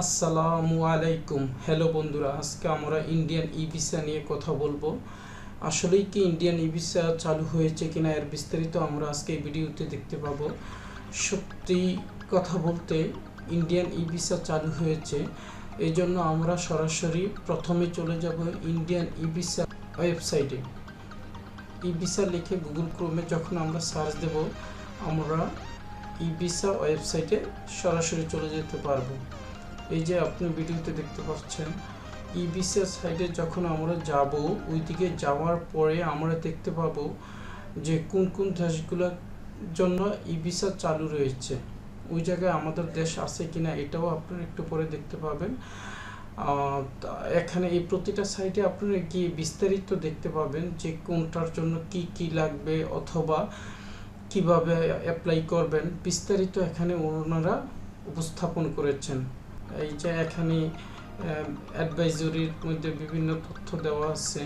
আসসালামু আলাইকুম। হ্যালো বন্ধুরা, আজকে আমরা ইন্ডিয়ান ই ভিসা নিয়ে কথা বলব। আসলেই কি ইন্ডিয়ান ই ভিসা চালু হয়েছে কিনা এর বিস্তারিত আমরা আজকে ভিডিওতে দেখতে পাবো। সত্যি কথা বলতে ইন্ডিয়ান ই ভিসা চালু হয়েছে। এই জন্য আমরা সরাসরি প্রথমে চলে যাব ইন্ডিয়ান ই ভিসা ওয়েবসাইটে ই ভিসা লিখে গুগল ক্রোমে যখন আমরা সার্চ দেব, আমরা ই ভিসা ওয়েবসাইটে সরাসরি চলে যেতে পারব। এই যে আপনি ভিডিওতে দেখতে পাচ্ছেন ই ভিসা সাইটে যখন আমরা যাব, ওইদিকে যাওয়ার পরে আমরা দেখতে পাবো যে কোন কোন দেশগুলোর জন্য ই চালু রয়েছে। ওই জায়গায় আমাদের দেশ আছে কিনা এটাও আপনারা একটু পরে দেখতে পাবেন। এখানে এই প্রতিটা সাইটে আপনারা গিয়ে বিস্তারিত দেখতে পাবেন যে কোনটার জন্য কি কি লাগবে অথবা কীভাবে অ্যাপ্লাই করবেন। বিস্তারিত এখানে ওনারা উপস্থাপন করেছেন। এই যে এখানে অ্যাডভাইজরির মধ্যে বিভিন্ন তথ্য দেওয়া আছে।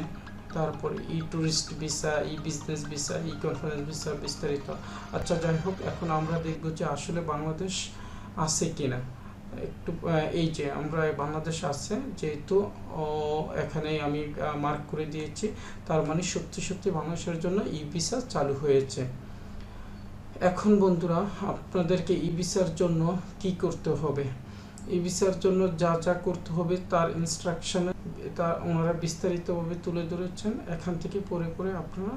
তারপর e tourist visa e business visa e conference visa বিস্তারিত। আচ্ছা যাই হোক, এখন আমরা দেখব যে আসলে বাংলাদেশ আছে কিনা। একটু এই যে আমরা বাংলাদেশ আছে, যেহেতু এখানে আমি মার্ক করে দিয়েছি। তার মানে সত্যি সত্যি বাংলাদেশের জন্য ই ভিসা চালু হয়েছে। এখন বন্ধুরা, আপনাদেরকে ই ভিসার জন্য কি করতে হবে? ই ভিসার জন্য যা যা করতে হবে তার ইনস্ট্রাকশনে তা ওনারা বিস্তারিতভাবে তুলে ধরেছেন। এখান থেকে পড়ে পড়ে আপনারা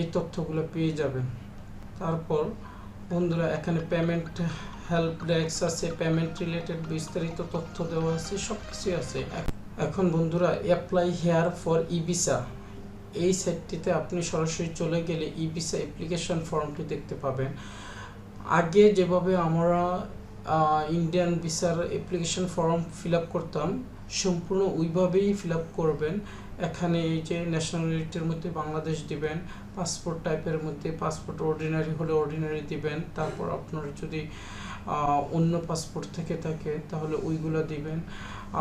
এই তথ্যগুলো পেয়ে যাবেন। তারপর বন্ধুরা, এখানে পেমেন্ট হেল্প ডেস্ক আছে পেমেন্ট রিলেটেড বিস্তারিত তথ্য দেওয়া আছে সব কিছুই আছে। এখন বন্ধুরা apply here for e visa এই সাইটটিতে আপনি সরাসরি চলে গেলে ই ভিসা অ্যাপ্লিকেশন ফর্মটি দেখতে পাবেন। আগে যেভাবে আমরা ইন্ডিয়ান ভিসার অ্যাপ্লিকেশন ফর্ম ফিল আপ করতাম। সম্পূর্ণ ওইভাবেই ফিল আপ করবেন। এখানে এই যে ন্যাশনালিটির মধ্যে বাংলাদেশ দিবেন পাসপোর্ট টাইপের মধ্যে পাসপোর্ট অর্ডিনারি হলে অর্ডিনারি দিবেন, তারপর আপনার যদি অন্য পাসপোর্ট থেকে থাকে, তাহলে ওইগুলো দিবেন।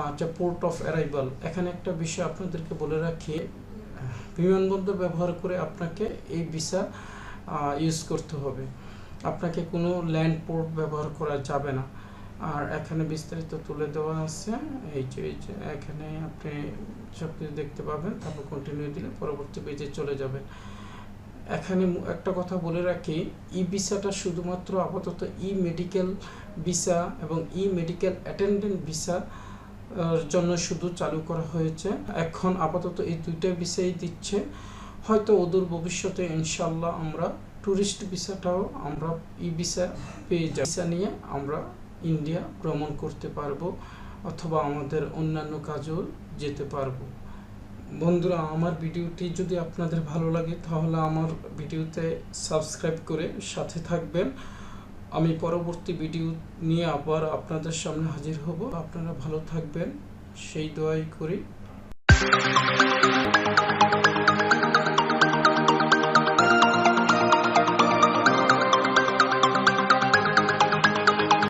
আচ্ছা পোর্ট অফ অ্যারাইভাল এখানে একটা বিষয় আপনাদেরকে বলে রাখি, বিমানবন্দর ব্যবহার করে আপনাকে এই ভিসা ইউজ করতে হবে। আপনাকে কোনো ল্যান্ড পোর্ট ব্যবহার করা যাবে না। আর এখানে বিস্তারিত তুলে দেওয়া আছে। এই যে এখানে আপনি সব কিছু দেখতে পাবেন। তারপর কন্টিনিউ দিলে পরবর্তী পেজে চলে যাবেন। এখানে একটা কথা বলে রাখি, ই ভিসাটা শুধুমাত্র আপাতত ই মেডিকেল ভিসা এবং ই মেডিকেল অ্যাটেন্ডেন্ট ভিসা জন্য শুধু চালু করা হয়েছে। এখন আপাতত এই দুইটা ভিসাই দিচ্ছে। হয়তো অদূর ভবিষ্যতে ইনশাল্লাহ আমরা ট্যুরিস্ট ভিসাটাও আমরা ই ভিসা পেয়ে যাই ভিসা নিয়ে আমরা ইন্ডিয়া ভ্রমণ করতে পারব অথবা আমাদের অন্যান্য কাজেও যেতে পারব। বন্ধুরা, আমার ভিডিওটি যদি আপনাদের ভালো লাগে তাহলে আমার ভিডিওতে সাবস্ক্রাইব করে সাথে থাকবেন। আমি পরবর্তী ভিডিও নিয়ে আবার আপনাদের সামনে হাজির হব। আপনারা ভালো থাকবেন। সেই দোয়াই করি।